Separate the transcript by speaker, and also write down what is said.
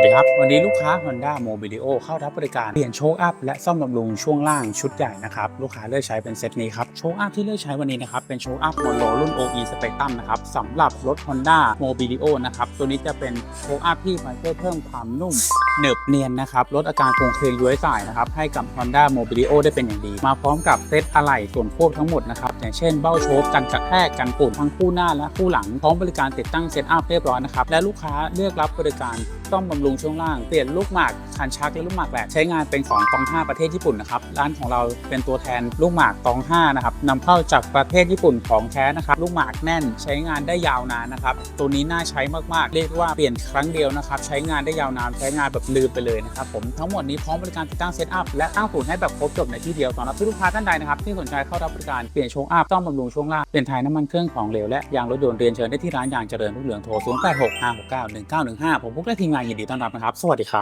Speaker 1: วัสดีครับ วันนี้ลูกค้า Honda Mobilio เข้ารับบริการเปลี่ยนโชคอัพและซ่อมบำรุงช่วงล่างชุดใหญ่นะครับ ลูกค้าเลือกใช้เป็นเซตนี้ครับ โชคอัพที่เลือกใช้วันนี้นะครับ เป็นโชคอัพโมโลรุ่น OE Spectrum นะครับสำหรับรถ Honda Mobilio นะครับ ตัวนี้จะเป็นโชคอัพที่มาช่วยเพิ่มความนุ่มหนึบเนียนนะครับลดอาการโครงเคลงย้วยสายนะครับให้กับ Honda Mobilio ได้เป็นอย่างดี มาพร้อมกับเซตอะไหล่ส่วนควบทั้งหมดนะครับอย่างเช่นเบ้าโชคกันกระแทกกันฝุ่นทั้งคู่หน้าและคู่หลังพร้อมบริการติดตั้งเซตอัพเรียบร้อยนะครับและลูกค้าเลือกรับบริการ ซ่อมบำรุงช่วงล่าง เปลี่ยนลูกหมากคันชักและลูกหมากแหลกใช้งานเป็นของตอง5ประเทศญี่ปุ่นนะครับ ร้านของเราเป็นตัวแทนลูกหมากตอง5นะครับนำเข้าจากประเทศญี่ปุ่นของแท้นะครับ ลูกหมากแน่นใช้งานได้ยาวนานนะครับ ตัวนี้น่าใช้มากๆ เรียกว่าเปลี่ยนครั้งเดียวนะครับ ใช้งานได้ยาวนาน ใช้งานแบบลืมไปเลยนะครับผม ทั้งหมดนี้พร้อมบริการติดตั้งเซตอัพและตั้งศูนย์ให้แบบครบจบในที่เดียวสำหรับลูกค้าท่านใดนะครับที่สนใจเข้ารับบริการเปลี่ยนโชคอัพซ่อมบำรุงช่วงล่างเปลี่ยนถ่ายน้ำมันเครื่องของเหลวและยางรถยนต์เรียนเชิญได้ที่ร้านยางเจริญรุ่งเรืองโทร 0865691915 ผมพุกและทีมงานยินดีต้อนรับนะครับ สวัสดีครับ